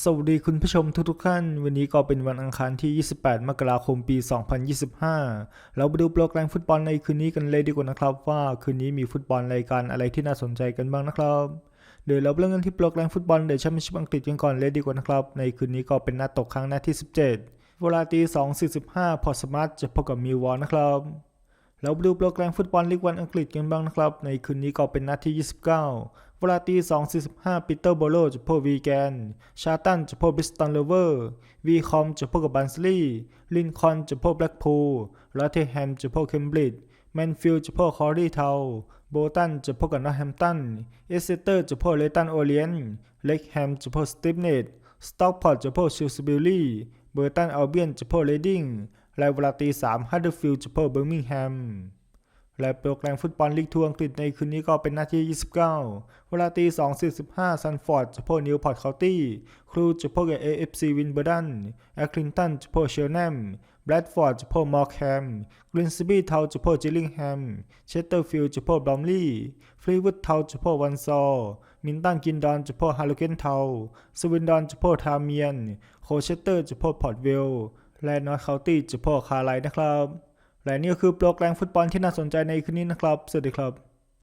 สวัสดีคุณผู้ชมทุกๆท่าน วันนี้ก็เป็นวันอังคารที่ 28 มกราคมปี 2025 เราไปดูโปรแกรมฟุตบอลในคืนนี้กันเลยดีกว่านะครับ ว่าคืนนี้มีฟุตบอลรายการอะไรที่น่าสนใจกันบ้างนะครับ เดี๋ยวเราเริ่มกันที่โปรแกรมฟุตบอลเดชแชมเปี้ยนชิพอังกฤษกันก่อนเลยดีกว่านะครับ ในคืนนี้ก็เป็นนัดตกครั้งนัดที่ 17 เวลาตี 2.45 พอสมาร์ทจะพบกับมิลวอลนะครับเราไปดูโปรแกรมฟุตบอลลีกวันอังกฤษกันบ้างนะครับ ในคืนนี้ก็เป็นนัดที่ 29 เวลาตี2.45ปีเตอร์โบโลจะพบวีแกน ชาตันจะพบบิสตันเลเวอร์ วีคอมจะพบกับบันสลีย์ลินคอนจะพบแบล็กพูลลอตเทแฮมจะพบเคมบริดจ์แมนฟิลด์จะพบคอรีเทาโบตันจะพบกับนอตแฮมตัน เอสเซเตอร์จะพบเลตันโอเลียน เล็กแฮมจะพบสติฟเนตสต็อกพอร์ตจะพบชิลสบิลลี่ เบอร์ตันอัลเบียนจะพบเรดดิ้งและเวลาตี3ฮัตเดอร์ฟิลด์จะพบเบอร์มิงแฮม และโปรแกรมฟุตบอลลีกทัวร์อังกฤษในคืนนี้ก็เป็นหน้าที่ 29 เวลาตี2.45ซันฟอร์ดจะพบนิวพอร์ตเคานตี้ ครูจะพบกับ AFC วินเบอร์ดันแอคลินตันจะพบเชลแนมแบรดฟอร์ดจะพบมอร์แคมกรินสบีเทาจะพบจิลลิงแฮม เชสเตอร์ฟิลด์จะพบบลอมลีย์ฟรีวูดเทาจะพบวันซอร์มินตันกินดอนจะพบฮาร์โลเกนเทา สวินดอนจะพบทาเมียน โคเชสเตอร์จะพบพอร์ตเวล และนอร์ทเคานตี้จะพบคาร์ไลน์นะครับ และนี่ก็คือโปรแกรมฟุตบอลที่น่าสนใจในคืนนี้นะครับ สวัสดีครับ